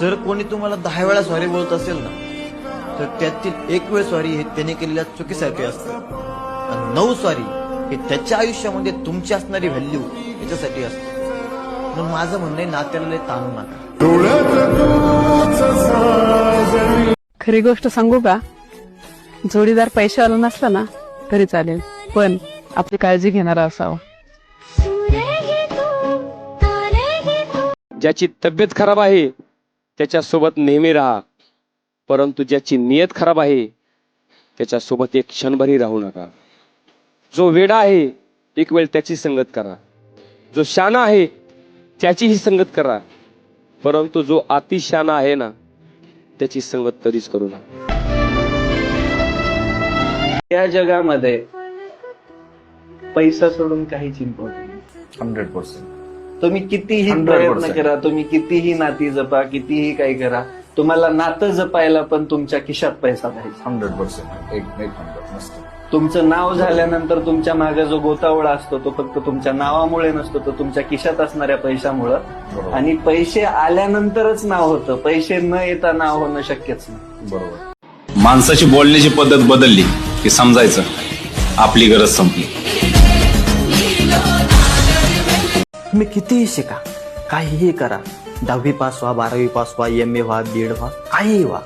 जर कोणी तुम्हाला दहा वेळा सॉरी बोलत असेल ना तर त्यातील एक वेळ सॉरी हे त्याने केलेल्या चुकीसारखे असतं. आणि नऊ सॉरी हे त्याच्या आयुष्यामध्ये तुमची असणारी व्हॅल्यू याच्यासाठी असते. म्हणून माझं म्हणणं आहे नात्याला ताणू नका. खरी गोष्ट सांगू का? जोडीदार पैशावाला नसला ना तरी चालेल. पण आपली काळजी घेणारा असावा. ज्याची तब्येत खराब आहे त्याच्यासोबत नेहमी राहा. परंतु ज्याची नियत खराब आहे त्याच्यासोबत एक क्षणभरही राहू नका. जो वेडा आहे एक वेळ त्याची संगत करा. जो शाना आहे त्याचीही संगत करा. परंतु जो अतिशाना आहे ना त्याची संगत कधीच करू नका. या जगामध्ये पैसा सोडून काहीच इम्पॉर्टंट नाही. हंड्रेड पर्सेंट तुम्ही कितीही 100% प्रयत्न करा तुम्ही कितीही नाती जपा कितीही काही करा तुम्हाला नातं जपायला पण तुमच्या खिशात पैसा पाहिजे. हंड्रेड पर्सेंट एक एक नंबर मस्त. तुमचं नाव झाल्यानंतर तुमच्या मागे जो गोतावळा असतो तो फक्त तुमच्या नावामुळे नसतो तो तुमच्या खिशात असणाऱ्या पैशामुळं. बरोबर. आणि पैसे आल्यानंतरच नाव होतं. पैसे न येता नाव होणं शक्यच नाही. बरोबर. माणसाची बोलण्याची पद्धत बदलली की समजायचं. आपली गरज संपली. तुम्ही कितीही शिका काहीही करा. दहावी पास व्हा बारावी पास व्हा एम ए व्हा बी एड व्हा काहीही व्हा.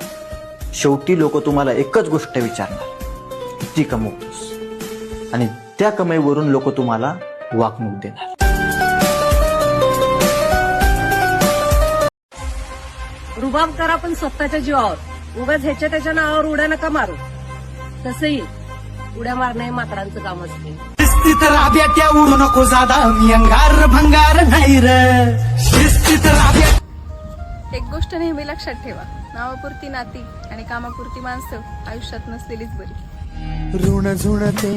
शेवटी लोक तुम्हाला एकच गोष्ट विचारणार. किती कमवतोस आणि त्या कमाईवरून लोक तुम्हाला वागणूक देणार. रुबाब करा पण स्वतःच्या जीवावर. उगाच ह्याच्या त्याच्या नावावर उड्या नका मारू. तसंही उड्या मारणं हे मात्रांचं काम असते. शिस्तीत राब्यात्या उडू नको जादा. मी अंगार भंगार नाही र. शिस्तीत राब्या एक गोष्ट नेहमी लक्षात ठेवा. नावापुरती नाती आणि कामापुरती माणसं आयुष्यात नसलेलीच बरी. ऋण झुणते.